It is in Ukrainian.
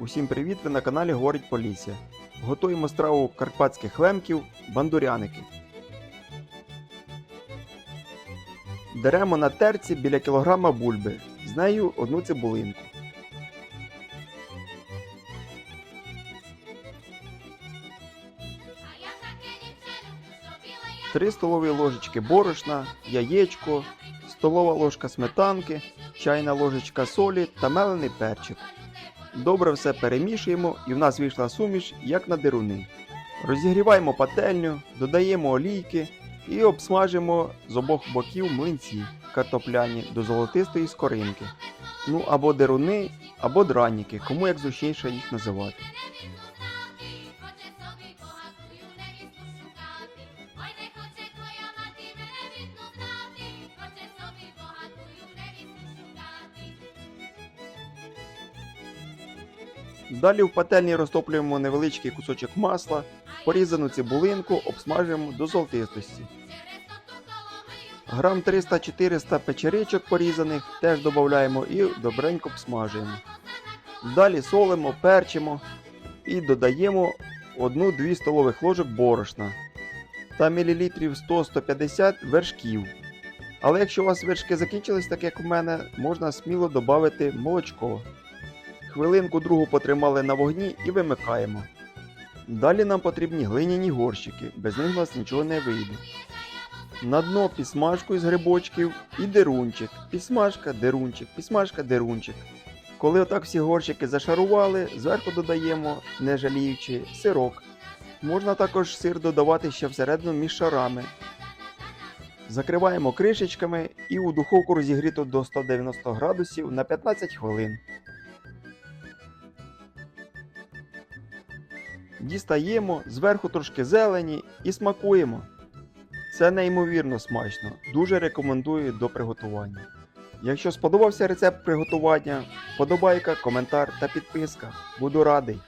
Усім привіт! Ви на каналі Говорить Полісся. Готуємо страву карпатських лемків бандуряники. Беремо на терці біля кілограма бульби, з нею одну цибулинку. 3 столові ложечки борошна, яєчко, столова ложка сметанки, чайна ложечка солі та мелений перчик. Добре все перемішуємо і в нас вийшла суміш, як на деруни. Розігріваємо пательню, додаємо олійки і обсмажимо з обох боків млинці картопляні до золотистої скоринки. Ну або деруни, або драніки, кому як зручніше їх називати. Далі в пательні розтоплюємо невеличкий кусочок масла, порізану цибулинку обсмажуємо до золотистості. Грам 300-400 печеричок порізаних теж додаємо і добренько обсмажуємо. Далі солимо, перчимо і додаємо 1-2 столових ложок борошна та мілілітрів 100-150 вершків. Але якщо у вас вершки закінчились, так як у мене, можна сміло додати молочко. Хвилинку другу потримали на вогні і вимикаємо. Далі нам потрібні глиняні горщики, без них у нас нічого не вийде. На дно підсмажку із грибочків і дерунчик. Підсмажка, дерунчик, підсмажка, дерунчик. Коли отак всі горщики зашарували, зверху додаємо, не жаліючи, сирок. Можна також сир додавати ще всередину між шарами. Закриваємо кришечками і у духовку розігріту до 190 градусів на 15 хвилин. Дістаємо, зверху трошки зелені і смакуємо. Це неймовірно смачно. Дуже рекомендую до приготування. Якщо сподобався рецепт приготування, подобайка, коментар та підписка. Буду радий.